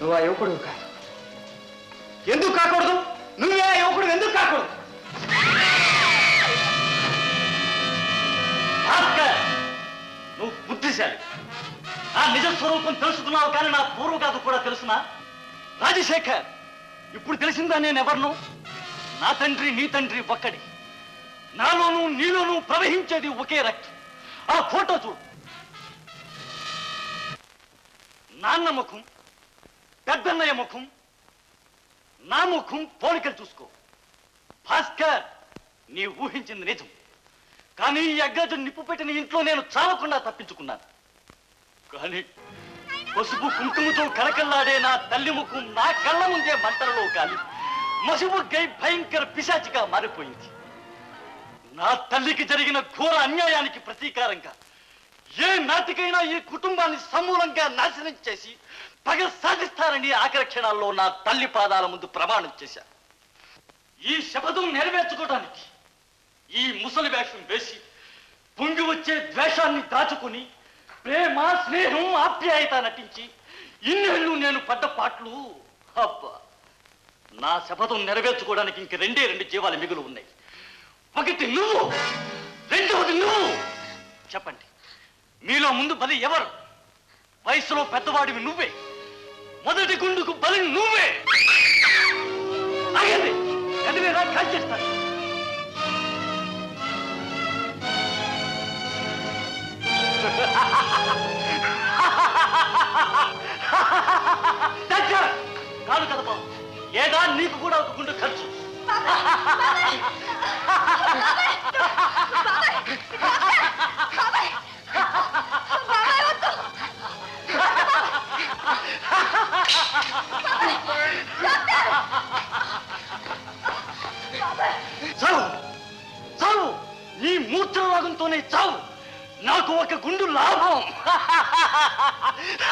నువ్వు ఆ యువకుడు కాదు. ఎందుకు కాకూడదు? నువ్వే ఆ యువకుడు ఎందుకు కాకూడదు? భాస్కర్ నువ్వు బుద్ధిశాలి. ఆ నిజ స్వరూపం తెలుసుకున్నావు కానీ నా పూర్వగాథ కూడా తెలుసునా? రాజశేఖర్ ఇప్పుడు తెలిసిందా నేను ఎవరిను నా తండ్రి నీ తండ్రి ఒక్కడి. నాలోనూ నీలోనూ ప్రవహించేది ఒకే రక్తం. ఆ ఫోటో చూడు. నాన్న ముఖం. పెద్దన్నయ్య ముఖం నా ముఖం పోలికలు చూసుకో. భాస్కర్ నీ ఊహించింది నిజం. కానీ ఈ నిప్పు పెట్టిన ఇంట్లో నేను చావకుండా తప్పించుకున్నాను. కానీ పసుపు కుంకుమతో కళకల్లాడే నా తల్లి ముఖం నా కళ్ళ ముందే మంటలలో కాలి మసుపు గై భయంకర పిశాచిగా మారిపోయింది. నా తల్లికి జరిగిన ఘోర అన్యాయానికి ప్రతీకారంగా ఏ నాటికైనా ఈ కుటుంబాన్ని సమూలంగా నాశనం చేసి పగ సాధిస్తారని ఆఖరి క్షణాల్లో నా తల్లి పాదాల ముందు ప్రమాణం చేశాను ఈ శపథం నెరవేర్చుకోవడానికి ఈ ముసలి వేషం వేసి పొంగి వచ్చే ద్వేషాన్ని దాచుకుని ప్రేమ స్నేహం ఆప్యాయత నటించి ఇన్నేళ్ళు నేను పడ్డ పాటలు అబ్బా! నా శపథం నెరవేర్చుకోవడానికి ఇంక రెండే రెండు జీవాలు మిగులు ఉన్నాయి. ఒకటి నువ్వు రెండవది నువ్వు. చెప్పండి. మీలో ముందు బలి ఎవరు? వయసులో పెద్దవాడివి నువ్వే. మొదటి గుండుకు బలి నువ్వే. ఆగండి. చేస్తాను. కాదు కదా బాబు. ఏదా నీకు కూడా ఒక చావు చావు నీ మూత్రరాగంతోనే చావు నాకు ఒక గుండు లాభం!